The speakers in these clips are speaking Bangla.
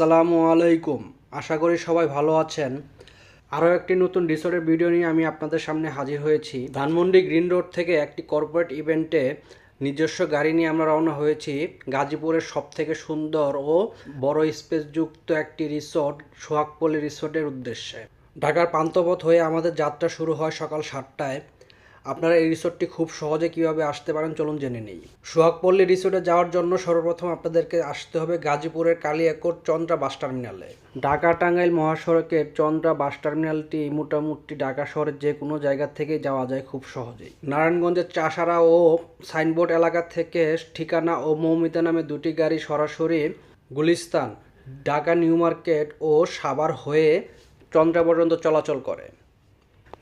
আসসালামু আলাইকুম। আশা করি সবাই ভালো আছেন। আরও একটি নতুন রিসোর্টের ভিডিও নিয়ে আমি আপনাদের সামনে হাজির হয়েছি। ধানমন্ডি গ্রিন রোড থেকে একটি কর্পোরেট ইভেন্টে নিজস্ব গাড়ি নিয়ে আমরা রওনা হয়েছি। গাজীপুরের সব থেকে সুন্দর ও বড় স্পেসযুক্ত একটি রিসোর্ট, সোহাগপল্লী রিসোর্টের উদ্দেশ্যে। ঢাকার প্রান্তপথ হয়ে আমাদের যাত্রা শুরু হয় সকাল সাতটায়। আপনারা এই রিসোর্টটি খুব সহজে কীভাবে আসতে পারেন চলুন জেনে নেই। সোহাগপল্লী রিসোর্টে যাওয়ার জন্য সর্বপ্রথম আপনাদেরকে আসতে হবে গাজীপুরের কালিয়াকোট চন্দ্রা বাস টার্মিনালে। ঢাকা টাঙ্গাইল মহাসড়কের চন্দ্রা বাস টার্মিনালটি মোটামুটি ঢাকা শহরের যে কোনো জায়গা থেকে যাওয়া যায় খুব সহজেই। নারায়ণগঞ্জের চাষারা ও সাইনবোর্ড এলাকা থেকে ঠিকানা ও মৌমিতা নামে দুটি গাড়ি সরাসরি গুলিস্তান, ঢাকা নিউ মার্কেট ও সাভার হয়ে চন্দ্রা পর্যন্ত চলাচল করে।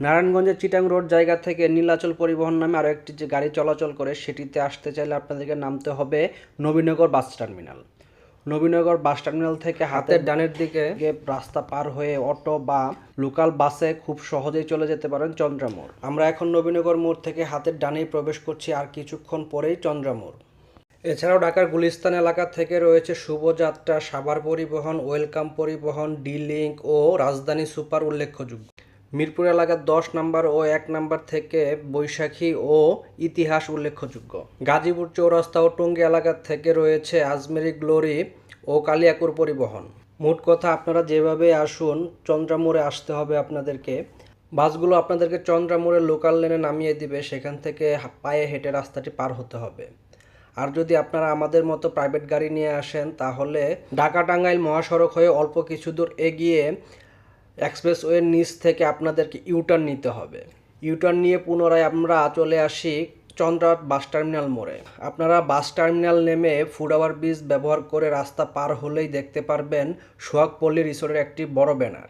নারায়ণগঞ্জের চিটাং রোড জায়গা থেকে নীলাচল পরিবহন নামে আরও একটি যে গাড়ি চলাচল করে সেটিতে আসতে চাইলে আপনাদেরকে নামতে হবে Nabinagar bus terminal. Nabinagar bus terminal থেকে হাতের ডানের দিকে গিয়ে রাস্তা পার হয়ে অটো বা লোকাল বাসে খুব সহজেই চলে যেতে পারেন চন্দ্রামোড়। আমরা এখন নবীনগর মোড় থেকে হাতের ডানেই প্রবেশ করছি আর কিছুক্ষণ পরেই চন্দ্রামোড়। এছাড়াও ঢাকার গুলিস্তান এলাকা থেকে রয়েছে শুভযাত্রা সাভার পরিবহন ওয়েলকাম পরিবহন ডি লিঙ্ক ও রাজধানী সুপার উল্লেখযোগ্য। মিরপুর এলাকার দশ নম্বর ও এক নম্বর থেকে বৈশাখী ও ইতিহাস উল্লেখযোগ্য। গাজীপুর চৌরাস্তা ও টঙ্গী এলাকা থেকে রয়েছে আজমেরি, গ্লোরি ও কালিয়াকুর পরিবহন। মোট কথা আপনারা যেভাবে আসুন, চন্দ্রামোড়ে আসতে হবে আপনাদেরকে। বাসগুলো আপনাদেরকে চন্দ্রামোড়ের লোকাল লেনে নামিয়ে দিবে, সেখান থেকে পায়ে হেঁটে রাস্তাটি পার হতে হবে। আর যদি আপনারা আমাদের মতো প্রাইভেট গাড়ি নিয়ে আসেন, তাহলে ঢাকা টাঙ্গাইল মহাসড়ক হয়ে অল্প কিছু দূর এগিয়ে এক্সপ্রেসওয়ের নিচ থেকে আপনাদেরকে ইউটার্ন নিতে হবে। ইউটার্ন নিয়ে পুনরায় আমরা চলে আসি চন্দ্রাট বাস টার্মিনাল মোড়ে। আপনারা বাস টার্মিনাল নেমে ফুড আওয়ার ব্রিজ ব্যবহার করে রাস্তা পার হলেই দেখতে পারবেন সোহাগপল্লী রিসোর্টের একটি বড় ব্যানার।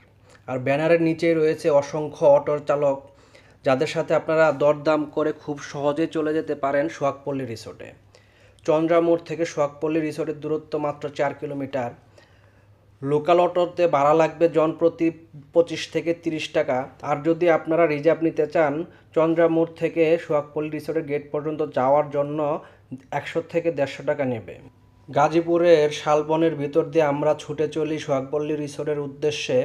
আর ব্যানারের নিচেই রয়েছে অসংখ্য অটোর চালক, যাদের সাথে আপনারা দরদাম করে খুব সহজেই চলে যেতে পারেন সোহাগপল্লী রিসোর্টে। চন্দ্রামোড় থেকে সোহাগপল্লী রিসোর্টের দূরত্ব মাত্র চার কিলোমিটার। লোকাল অটোতে ভাড়া লাগবে জন প্রতি পঁচিশ থেকে তিরিশ টাকা। আর যদি আপনারা রিজার্ভ নিতে চান, চন্দ্রামোড় থেকে সোহাগপল্লী রিসোর্টের গেট পর্যন্ত যাওয়ার জন্য একশো থেকে দেড়শো টাকা নেবে। গাজীপুরের শালবনের ভিতর দিয়ে আমরা ছুটে চলি সোহাগপল্লী রিসোর্টের উদ্দেশ্যে।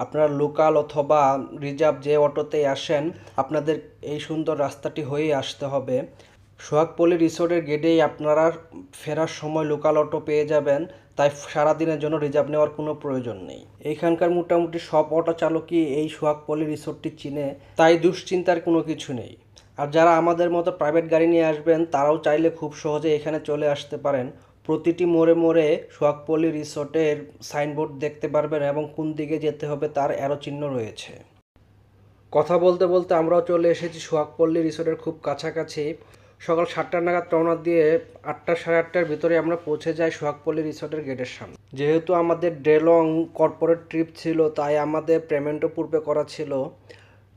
আপনারা লোকাল অথবা রিজার্ভ যে অটোতেই আসেন, আপনাদের এই সুন্দর রাস্তাটি হয়েই আসতে হবে। সোহাগপল্লী রিসোর্টের গেটেই আপনারা ফেরার সময় লোকাল অটো পেয়ে যাবেন। তাই সারাদিনের জন্য রিজার্ভ নেওয়ার কোনো প্রয়োজন নেই। এইখানকার মোটামুটি সব অটো চালকই এই সোহাগপল্লী রিসোর্টটি চিনে, তাই দুশ্চিন্তার কোনো কিছু নেই। আর যারা আমাদের মতো প্রাইভেট গাড়ি নিয়ে আসবেন, তারাও চাইলে খুব সহজে এখানে চলে আসতে পারেন। প্রতিটি মোড়ে মোড়ে সোহাগপল্লী রিসোর্টের সাইনবোর্ড দেখতে পারবেন এবং কোন দিকে যেতে হবে তার অ্যারো চিহ্ন রয়েছে। কথা বলতে বলতে আমরাও চলে এসেছি সোহাগপল্লী রিসোর্টের খুব কাছাকাছি। সকাল সাতটা নাগাদ রওনা দিয়ে আটটা সাড়ে আটটার ভিতরে আমরা পৌঁছে যাই সোহাগপল্লী রিসোর্টের গেটের সামনে। যেহেতু আমাদের ডেলং কর্পোরেট ট্রিপ ছিল, তাই আমাদের পেমেন্টও পূর্বে করা ছিল।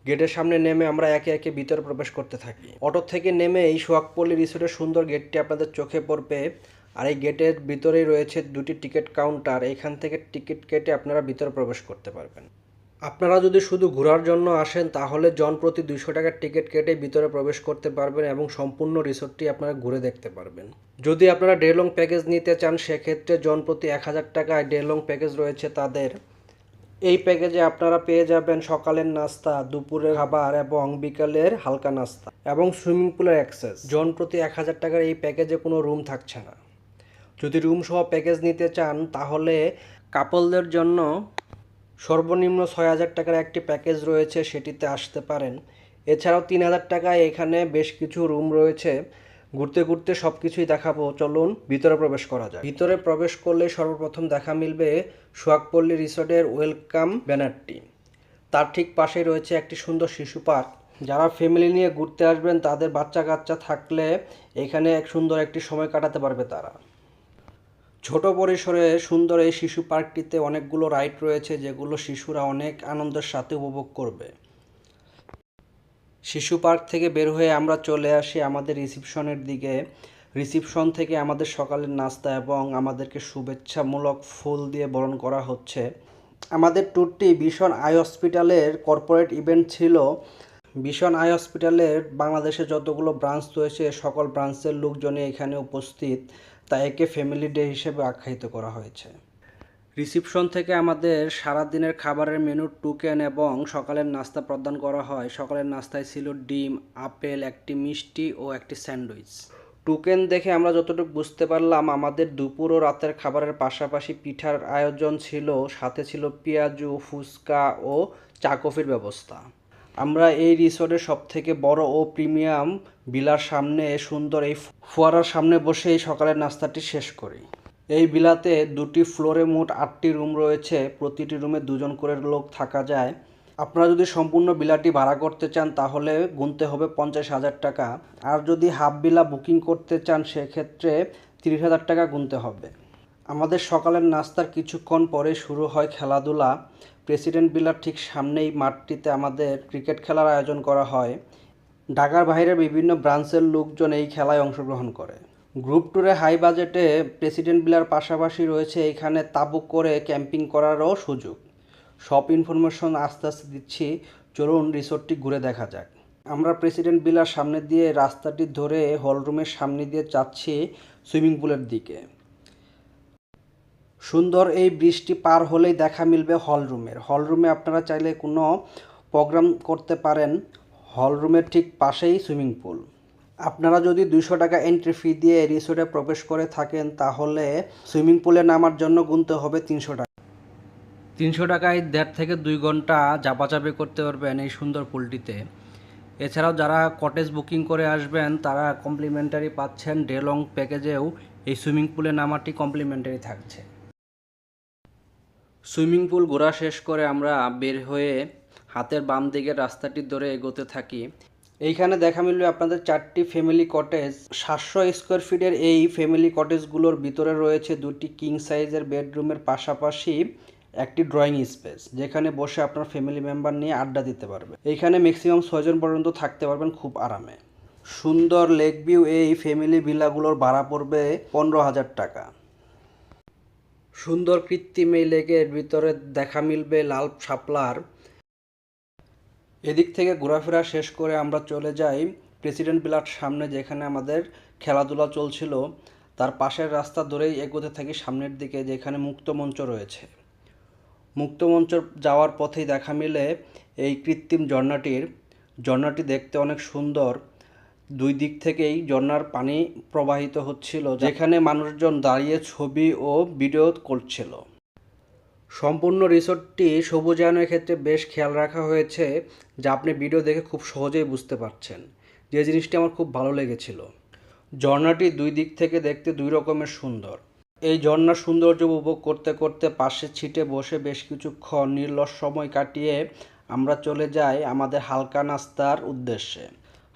গেটের সামনে নেমে আমরা একে একে ভিতরে প্রবেশ করতে থাকি। অটো থেকে নেমে এই সোহাগপল্লী রিসোর্টের সুন্দর গেটটি আপনাদের চোখে পড়বে। আর এই গেটের ভিতরেই রয়েছে দুটি টিকিট কাউন্টার। এখান থেকে টিকিট কেটে আপনারা ভিতরে প্রবেশ করতে পারবেন। আপনারা যদি শুধু ঘোরার জন্য আসেন, তাহলে জন প্রতি দুইশো টাকার টিকিট কেটে ভিতরে প্রবেশ করতে পারবেন এবং সম্পূর্ণ রিসোর্টটি আপনারা ঘুরে দেখতে পারবেন। যদি আপনারা ডে লং প্যাকেজ নিতে চান, সেক্ষেত্রে জন প্রতি এক হাজার টাকায় ডে লং প্যাকেজ রয়েছে তাদের। এই প্যাকেজে আপনারা পেয়ে যাবেন সকালের নাস্তা, দুপুরের খাবার এবং বিকালের হালকা নাস্তা এবং সুইমিং পুলের অ্যাক্সেস। জন প্রতি এক হাজার টাকার এই প্যাকেজে কোনো রুম থাকছে না। যদি রুম সহ প্যাকেজ নিতে চান, তাহলে কাপলদের জন্য সর্বনিম্ন ছয় হাজার টাকার একটি প্যাকেজ রয়েছে, সেটিতে আসতে পারেন। এছাড়াও তিন হাজার টাকায় এখানে বেশ কিছু রুম রয়েছে। ঘুরতে ঘুরতে সব কিছুই দেখাবো। চলুন, ভিতরে প্রবেশ করা যায় ভিতরে প্রবেশ করলে সর্বপ্রথম দেখা মিলবে সোহাগপল্লী রিসোর্টের ওয়েলকাম ব্যানারটি। তার ঠিক পাশেই রয়েছে একটি সুন্দর শিশু পার্ক। যারা ফ্যামিলি নিয়ে ঘুরতে আসবেন, তাদের বাচ্চা কাচ্চা থাকলে এখানে এক সুন্দর একটি সময় কাটাতে পারবে তারা। ছোট পরিসরে সুন্দর এই শিশু পার্কটিতে অনেকগুলো রাইড রয়েছে যেগুলো শিশুরা অনেক আনন্দের সাথে উপভোগ করবে। শিশু পার্ক থেকে বের হয়ে আমরা চলে আসি আমাদের রিসিপশনের দিকে। রিসিপশন থেকে আমাদের সকালের নাস্তা এবং আমাদেরকে শুভেচ্ছামূলক ফুল দিয়ে বরণ করা হচ্ছে। আমাদের ট্যুরটি ভীষণ আই হসপিটালের কর্পোরেট ইভেন্ট ছিল। ভীষণ আই হসপিটালের বাংলাদেশে যতগুলো ব্রাঞ্চ রয়েছে, সকল ব্রাঞ্চের লোকজনই এখানে উপস্থিত। তাই একে ফ্যামিলি ডে হিসেবে আখ্যায়িত করা হয়েছে। রিসিপশন থেকে আমাদের সারাদিনের খাবারের মেনু টুকেন এবং সকালের নাস্তা প্রদান করা হয়। সকালের নাস্তায় ছিল ডিম, আপেল, একটি মিষ্টি ও একটি স্যান্ডউইচ। টুকেন দেখে আমরা যতটুকু বুঝতে পারলাম, আমাদের দুপুর ও রাতের খাবারের পাশাপাশি পিঠার আয়োজন ছিল, সাথে ছিল পেঁয়াজু, ফুচকা ও চা কফির ব্যবস্থা। আমরা এই রিসোর্টের সব থেকে বড় ও প্রিমিয়াম বিলার সামনে সুন্দর এই ফোয়ারার সামনে বসে এই সকালের নাস্তাটি শেষ করি। এই বিলাতে দুটি ফ্লোরে মোট আটটি রুম রয়েছে, প্রতিটি রুমে দুজন করে লোক থাকা যায়। আপনারা যদি সম্পূর্ণ বিলাটি ভাড়া করতে চান, তাহলে গুনতে হবে পঞ্চাশ হাজার টাকা। আর যদি হাফ বিলা বুকিং করতে চান, সেক্ষেত্রে তিরিশ হাজার টাকা গুনতে হবে। আমাদের সকালের নাস্তার কিছুক্ষণ পরে শুরু হয় খেলাধুলা। প্রেসিডেন্ট বিলার ঠিক সামনেই মাঠটিতে আমাদের ক্রিকেট খেলার আয়োজন করা হয়। ঢাকার বাইরের বিভিন্ন ব্রাঞ্চের লোকজন এই খেলায় অংশগ্রহণ করে। গ্রুপ ট্যুরে হাই বাজেটে প্রেসিডেন্ট বিলার পাশাপাশি রয়েছে এখানে তাবু করে ক্যাম্পিং করারও সুযোগ। সব ইনফরমেশন আস্তে আস্তে দিচ্ছি। চলুন রিসোর্টটি ঘুরে দেখা যাক। আমরা প্রেসিডেন্ট বিলার সামনে দিয়ে রাস্তাটি ধরে হলরুমের সামনে দিয়ে যাচ্ছি সুইমিং পুলের দিকে। সুন্দর এই বৃষ্টি পার হলেই দেখা মিলবে হলরুমের হলরুমে আপনারা চাইলে কোনো প্রোগ্রাম করতে পারেন। হলরুমের ঠিক পাশেই সুইমিং পুল আপনারা যদি দুশো টাকা এন্ট্রি ফি দিয়ে রিসোর্টে প্রবেশ করে থাকেন, তাহলে সুইমিং পুলে নামার জন্য গুনতে হবে তিনশো টাকা। তিনশো টাকায় দেড় থেকে দুই ঘণ্টা চাপাচাপি করতে পারবেন এই সুন্দর পুলটিতে এছাড়াও যারা কটেজ বুকিং করে আসবেন, তারা কমপ্লিমেন্টারি পাচ্ছেন ডে লং প্যাকেজেও এই সুইমিং পুলে নামাটি কমপ্লিমেন্টারি থাকছে। সুইমিং পুল ঘোরা শেষ করে আমরা বের হয়ে হাতের বাম দিকের রাস্তাটি ধরে এগোতে থাকি। এইখানে দেখা মিলবে আপনাদের চারটি ফ্যামিলি কটেজ সাতশো স্কোয়ার ফিটের এই ফ্যামিলি কটেজগুলোর ভিতরে রয়েছে দুটি কিং সাইজের বেডরুমের পাশাপাশি একটি ড্রয়িং স্পেস যেখানে বসে আপনার ফ্যামিলি মেম্বার নিয়ে আড্ডা দিতে পারবে। এইখানে ম্যাক্সিমাম ছয়জন পর্যন্ত থাকতে পারবেন খুব আরামে। সুন্দর লেক ভিউ এই ফ্যামিলি ভিলাগুলোর ভাড়া পড়বে পনেরো হাজার টাকা। সুন্দর কৃত্রিম এই লেকের ভিতরে দেখা মিলবে লাল শাপলার। এদিক থেকে ঘোরাফেরা শেষ করে আমরা চলে যাই প্রেসিডেন্ট বিলার সামনে, যেখানে আমাদের খেলাধুলা চলছিল। তার পাশের রাস্তা ধরেই এগোতে থাকি সামনের দিকে, যেখানে মুক্ত মঞ্চ রয়েছে। মুক্ত মঞ্চ যাওয়ার পথেই দেখা মিলে এই কৃত্রিম ঝর্ণাটির। ঝর্ণাটি দেখতে অনেক সুন্দর। দুই দিক থেকেই ঝর্ণার পানি প্রবাহিত হচ্ছিল, যেখানে মানুষজন দাঁড়িয়ে ছবি ও ভিডিও করছিল। সম্পূর্ণ রিসোর্টটি সবুজায়নের ক্ষেত্রে বেশ খেয়াল রাখা হয়েছে, যা আপনি ভিডিও দেখে খুব সহজেই বুঝতে পারছেন। যে জিনিসটি আমার খুব ভালো লেগেছিল। ঝর্ণাটি দুই দিক থেকে দেখতে দুই রকমের সুন্দর। এই ঝর্ণার সৌন্দর্য উপভোগ করতে করতে পাশে ছিটে বসে বেশ কিছুক্ষণ নির্লস সময় কাটিয়ে আমরা চলে যাই আমাদের হালকা নাস্তার উদ্দেশ্যে।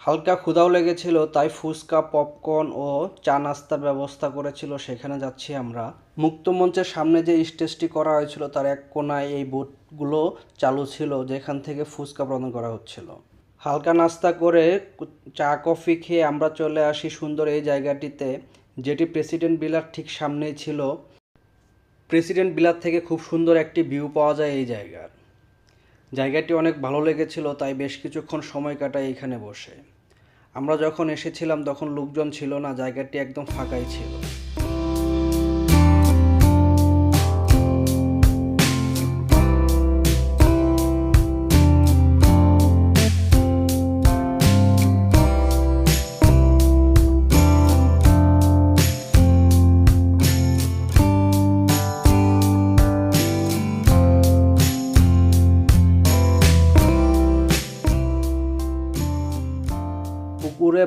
হালকা ক্ষুধাও লেগেছিল, তাই ফুচকা পপকর্ন ও চা নাস্তার ব্যবস্থা করেছিল, সেখানে যাচ্ছি আমরা। মুক্ত মঞ্চের সামনে যে স্টেজটি করা হয়েছিল, তার এক কোনায় এই বোটগুলো চালু ছিল, যেখান থেকে ফুচকা প্রদান করা হচ্ছিল। হালকা নাস্তা করে চা, কফি খেয়ে আমরা চলে আসি সুন্দর এই জায়গাটিতে, যেটি প্রেসিডেন্ট বিলার ঠিক সামনেই ছিল। প্রেসিডেন্ট বিলার থেকে খুব সুন্দর একটি ভিউ পাওয়া যায় এই জায়গার। জায়গাটি অনেক ভালো লেগেছিল, তাই বেশ কিছুক্ষণ সময় কাটাই এখানে বসে। আমরা যখন এসেছিলাম তখন লোকজন ছিল না জায়গাটি একদম ফাঁকাই ছিল।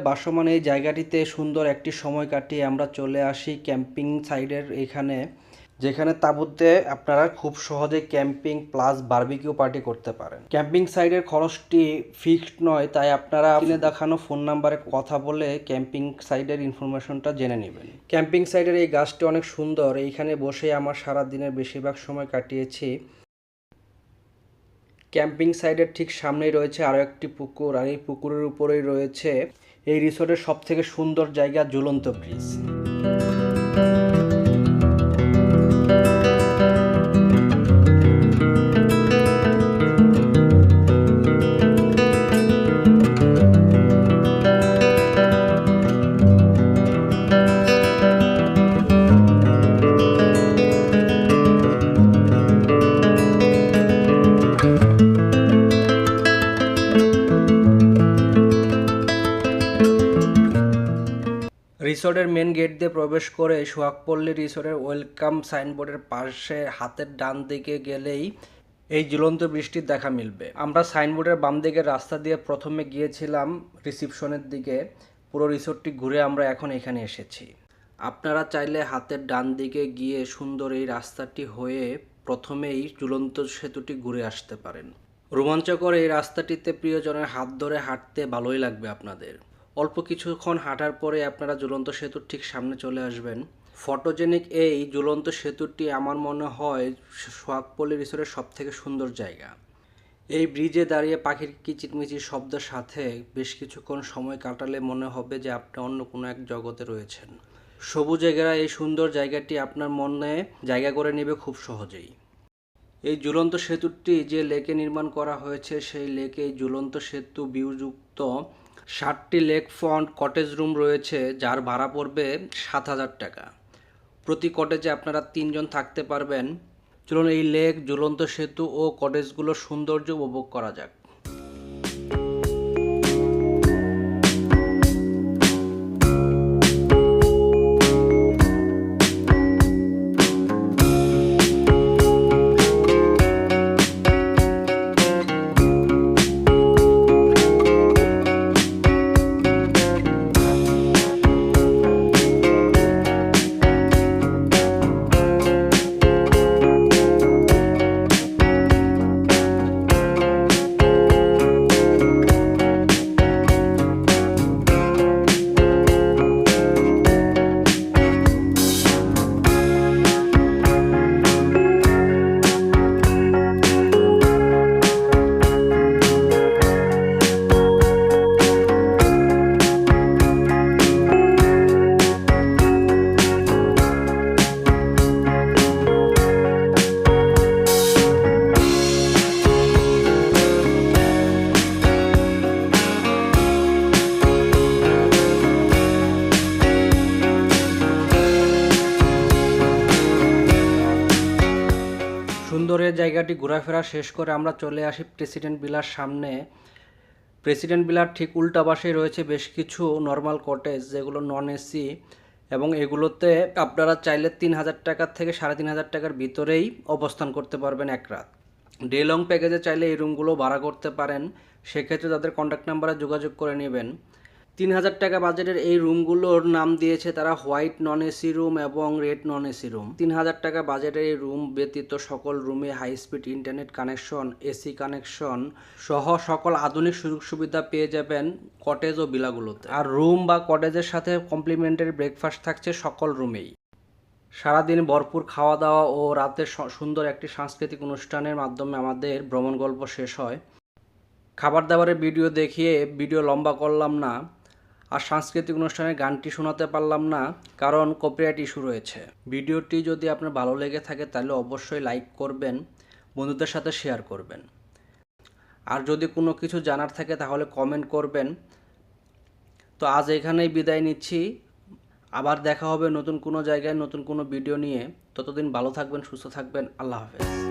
বাসমান এই জায়গাটিতে সুন্দর একটি সময় কাটিয়ে আমরা চলে আসি ক্যাম্পিং সাইডের এখানে, যেখানে তাঁবুতে আপনারা খুব সহজে ক্যাম্পিং প্লাস বার্বিকিউ পার্টি করতে পারেন। ক্যাম্পিং সাইডের খরচটি ফিক্সড নয়, তাই আপনারা কিনে দেখানো ফোন নাম্বারে কথা বলে ক্যাম্পিং সাইডের ইনফরমেশনটা জেনে নেবেন। ক্যাম্পিং সাইডের এই গাছটি অনেক সুন্দর, এইখানে বসে আমার সারা দিনের বেশিরভাগ সময় কাটিয়েছি। ক্যাম্পিং সাইডের ঠিক সামনেই রয়েছে আরও একটি পুকুর, আর এই পুকুরের উপরেই রয়েছে এই রিসোর্টের সবথেকে সুন্দর জায়গা জ্বলন্ত ব্রিজ। রিসোর্টের মেন গেট দিয়ে প্রবেশ করে সোহাগপল্লী রিসোর্টের ওয়েলকাম সাইনবোর্ডের পাশে হাতের ডান দিকে গেলেই এই ঝুলন্ত বৃষ্টির দেখা মিলবে। আমরা সাইনবোর্ডের বাম দিকের রাস্তা দিয়ে প্রথমে গিয়েছিলাম রিসিপশনের দিকে। পুরো রিসোর্টটি ঘুরে আমরা এখন এখানে এসেছি। আপনারা চাইলে হাতের ডান দিকে গিয়ে সুন্দর এই রাস্তাটি হয়ে প্রথমেই ঝুলন্ত সেতুটি ঘুরে আসতে পারেন। রোমাঞ্চকর এই রাস্তাটিতে প্রিয়জনের হাত ধরে হাঁটতে ভালোই লাগবে আপনাদের। অল্প কিছুক্ষণ হাঁটার পরে আপনারা ঝুলন্ত সেতুর ঠিক সামনে চলে আসবেন। ফটোজেনিক এই ঝুলন্ত সেতুটি আমার মনে হয় সোহাগপল্লী রিসোর্টের সব থেকে সুন্দর জায়গা। এই ব্রিজে দাঁড়িয়ে পাখির কিচিরমিচির শব্দের সাথে বেশ কিছুক্ষণ সময় কাটালে মনে হবে যে আপনি অন্য কোনো এক জগতে রয়েছেন। সবুজে ঘেরা এই সুন্দর জায়গাটি আপনার মনে জায়গা করে নেবে খুব সহজেই। এই ঝুলন্ত সেতুটি যে লেকে নির্মাণ করা হয়েছে, সেই লেকে ঝুলন্ত সেতু বিউযুক্ত ষাটটি লেক ফ্রন্ট কটেজ রুম রয়েছে, যার ভাড়া পড়বে সাত হাজার টাকা। প্রতি কটেজে আপনারা তিনজন থাকতে পারবেন। চলুন এই লেক, ঝুলন্ত সেতু ও কটেজগুলোর সৌন্দর্য উপভোগ করা যাক। সুন্দর জায়গাটি ঘোরাফেরা শেষ করে আমরা চলে আসি প্রেসিডেন্ট বিলার সামনে। প্রেসিডেন্ট বিলার ঠিক উল্টা পাশেই রয়েছে বেশ কিছু নর্মাল কটেজ যেগুলো নন এসি এবং এগুলোতে আপনারা চাইলে তিন হাজার টাকার থেকে সাড়ে তিন হাজার টাকার ভিতরেই অবস্থান করতে পারবেন এক রাত। ডে লং প্যাকেজে চাইলে এই রুমগুলো ভাড়া করতে পারেন। সেক্ষেত্রে তাদের কন্ট্যাক্ট নাম্বারে যোগাযোগ করে নেবেন। তিন হাজার টাকা বাজেটের এই রুমগুলোর নাম দিয়েছে তারা হোয়াইট নন এসি রুম এবং রেড নন এসি রুম। তিন হাজার টাকা বাজেটের এই রুম ব্যতীত সকল রুমে high speed internet connection, AC connection সহ সকল আধুনিক সুযোগ সুবিধা পেয়ে যাবেন কটেজ ও বিলাগুলোতে আর রুম বা কটেজের সাথে কমপ্লিমেন্টারি ব্রেকফাস্ট থাকছে সকল রুমেই। সারাদিন ভরপুর খাওয়া দাওয়া ও রাতে সুন্দর একটি সাংস্কৃতিক অনুষ্ঠানের মাধ্যমে আমাদের ভ্রমণ গল্প শেষ হয়। খাবার দাবারের ভিডিও দেখিয়ে ভিডিও লম্বা করলাম না। আর সাংস্কৃতিক অনুষ্ঠানের গানটি শোনাতে পারলাম না, কারণ কপিরাইট ইস্যু রয়েছে। ভিডিওটি যদি আপনার ভালো লেগে থাকে, তাহলে অবশ্যই লাইক করবেন, বন্ধুদের সাথে শেয়ার করবেন। আর যদি কোনো কিছু জানার থাকে, তাহলে কমেন্ট করবেন। তো আজ এখানেই বিদায় নিচ্ছি। আবার দেখা হবে নতুন কোনো জায়গায় নতুন কোনো ভিডিও নিয়ে। ততদিন ভালো থাকবেন, সুস্থ থাকবেন। আল্লাহ হাফেজ।